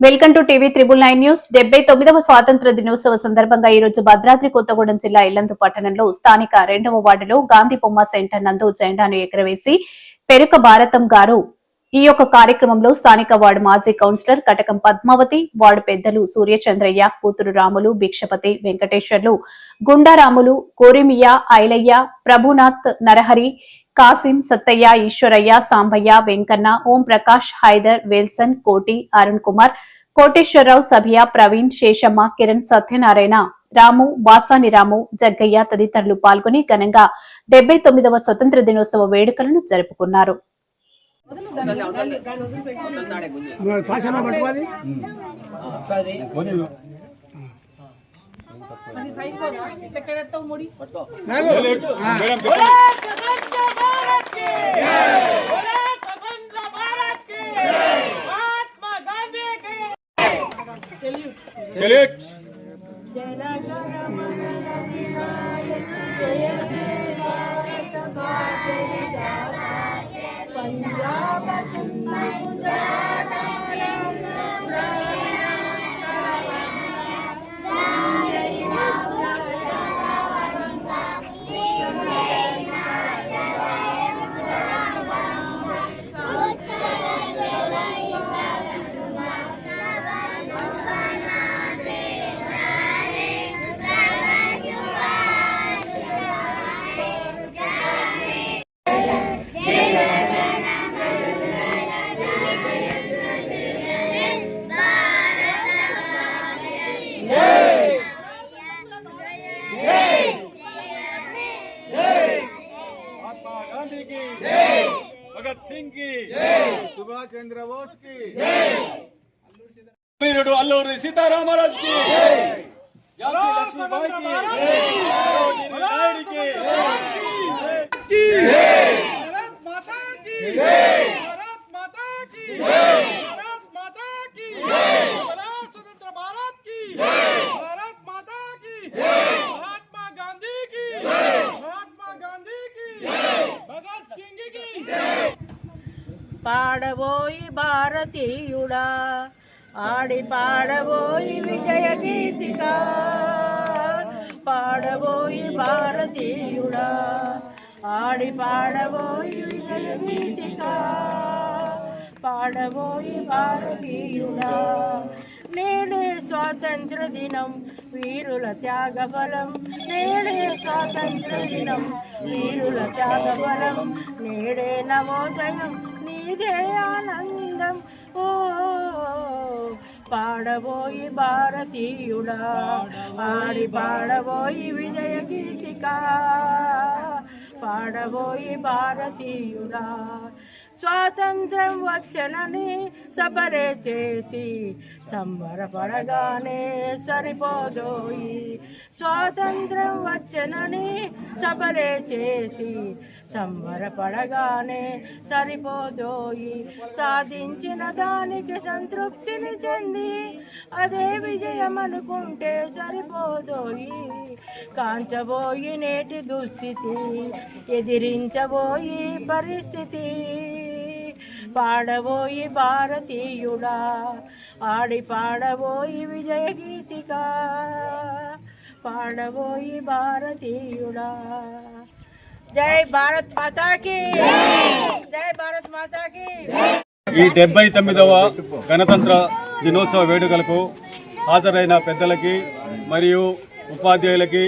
Welcome to TV triple nine news. డెబ్బై తొమ్మిదవ స్వాతంత్ర దినోత్సవ సందర్భంగా ఈ రోజు భద్రాద్రి కొత్తగూడెం జిల్లా ఇల్లందు పట్టణంలో స్థానిక రెండవ వార్డులో గాంధీ బొమ్మ సెంటర్ నందు జెండాను ఎగురవేసి పెరుక భారతం గారు ఈ యొక్క కార్యక్రమంలో స్థానిక వార్డు మాజీ కౌన్సిలర్ కటకం పద్మావతి వార్డు పెద్దలు సూర్యచంద్రయ్య కూతురు రాములు భిక్షపతి వెంకటేశ్వర్లు గుండారాములు కోరిమియ ఐలయ్య ప్రభునాథ్ నరహరి కాసిం సత్తయ్య ఈశ్వరయ్య సాంబయ్య వెంకన్న ఓం ప్రకాష్ హైదర్ వేల్సన్ కోటి అరుణ్ కుమార్ కోటేశ్వరరావు సభియ ప్రవీణ్ శేషమ్మ కిరణ్ సత్యనారాయణ రాము బాసాని రాము జగ్గయ్య తదితరులు పాల్గొని ఘనంగా డెబ్బై తొమ్మిదవ స్వతంత్ర దినోత్సవ వేడుకలను జరుపుకున్నారు. సెలెక్ట్ జయ జయ జయ శోభా చంద్ర బోస్కి వీరుడు అల్లూరి సీతారామరాజు కి లక్ష్మీబాయి కి నాయుడికి పాడబోయి భారతీయుడా ఆడి పాడబోయి విజయ గీతిక పాడబోయి భారతీయుడా ఆడి పాడబోయి విజయ గీతిక పాడబోయి భారతీయుడా నేడే స్వాతంత్ర దినం వీరుల త్యాగ బలం నేడే స్వాతంత్ర దినం వీరుల త్యాగ బలం నేడే నవోదయం నీదే ఆనందం ఓ పాడబోయి భారతీయుడా స్వాతంత్రం వచ్చనని సబరే చేసి సంబరపడగానే సరిపోదోయి స్వాతంత్రం వచ్చనని సబరే చేసి సంబరపడగానే సరిపోదోయి సాధించిన దానికి సంతృప్తిని చెంది అదే విజయం అనుకుంటే సరిపోదోయి కాంచబోయి నేటి దుస్థితి ఎదిరించబోయి పరిస్థితి. పాడబోయి భారతీయుడా ఆడి పాడబోయి విజయ గీతిక పాడబోయి భారతీయుడా. జై భారత్ మాతాకి జై భారత్ మాతాకి. ఈ డెబ్బై తొమ్మిదవ గణతంత్ర దినోత్సవ వేడుకలకు హాజరైన పెద్దలకి మరియు ఉపాధ్యాయులకి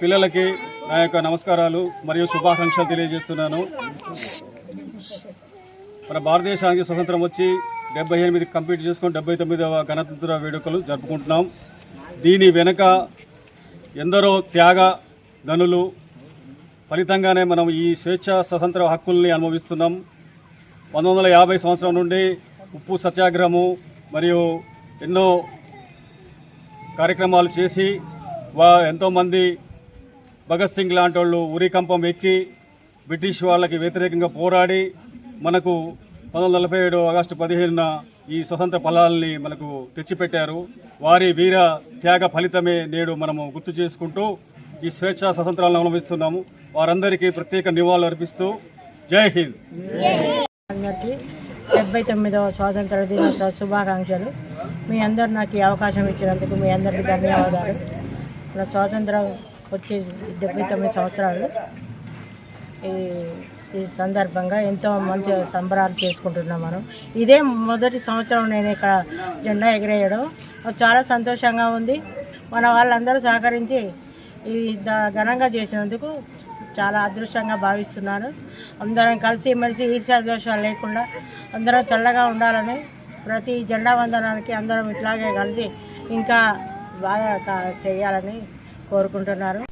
పిల్లలకి నా యొక్క నమస్కారాలు మరియు శుభాకాంక్షలు తెలియజేస్తున్నాను. మన భారతదేశానికి స్వతంత్రం వచ్చి డెబ్బై ఎనిమిది కంప్లీట్ చేసుకొని డెబ్బై తొమ్మిదవ గణతంత్ర వేడుకలు జరుపుకుంటున్నాం. దీని వెనుక ఎందరో త్యాగ గనులు ఫలితంగానే మనం ఈ స్వేచ్ఛ స్వతంత్ర హక్కుల్ని అనుభవిస్తున్నాం. పంతొమ్మిది వందల యాభై సంవత్సరం నుండి ఉప్పు సత్యాగ్రహము మరియు ఎన్నో కార్యక్రమాలు చేసి వా ఎంతోమంది భగత్ సింగ్ లాంటి వాళ్ళు ఉరికంపం ఎక్కి బ్రిటిష్ వాళ్ళకి వ్యతిరేకంగా పోరాడి మనకు పంతొమ్మిది వందల నలభై ఏడు ఆగస్టు పదిహేనున ఈ స్వతంత్ర ఫలాల్ని మనకు తెచ్చిపెట్టారు. వారి వీర త్యాగ ఫలితమే నేడు మనము గుర్తు చేసుకుంటూ ఈ స్వేచ్ఛ స్వతంత్రాలను అవలంబిస్తున్నాము. వారందరికీ ప్రత్యేక నివాళులు అర్పిస్తూ జై హింద్. అందరికీ డెబ్బై తొమ్మిదవ స్వాతంత్ర దినోత్సవ శుభాకాంక్షలు. మీ అందరు నాకు ఈ అవకాశం ఇచ్చినందుకు మీ అందరికీ ధన్యవాదాలు. మన స్వాతంత్రం వచ్చి డెబ్బై తొమ్మిది సంవత్సరాలు. ఈ ఈ సందర్భంగా ఎంతో మంచి సంబరాలు చేసుకుంటున్నాం మనం. ఇదే మొదటి సంవత్సరం నేను ఇక్కడ జెండా ఎగిరేయడం. చాలా సంతోషంగా ఉంది. మన వాళ్ళందరూ సహకరించి ఈ ద- ఘనంగా చేసినందుకు చాలా అదృష్టంగా భావిస్తున్నాను. అందరం కలిసి మెలిసి ఈర్ష్యా దోషాలు లేకుండా అందరం చల్లగా ఉండాలని ప్రతి జెండా వందనానికి అందరం ఇట్లాగే కలిసి ఇంకా బాగా చేయాలని కోరుకుంటున్నారు.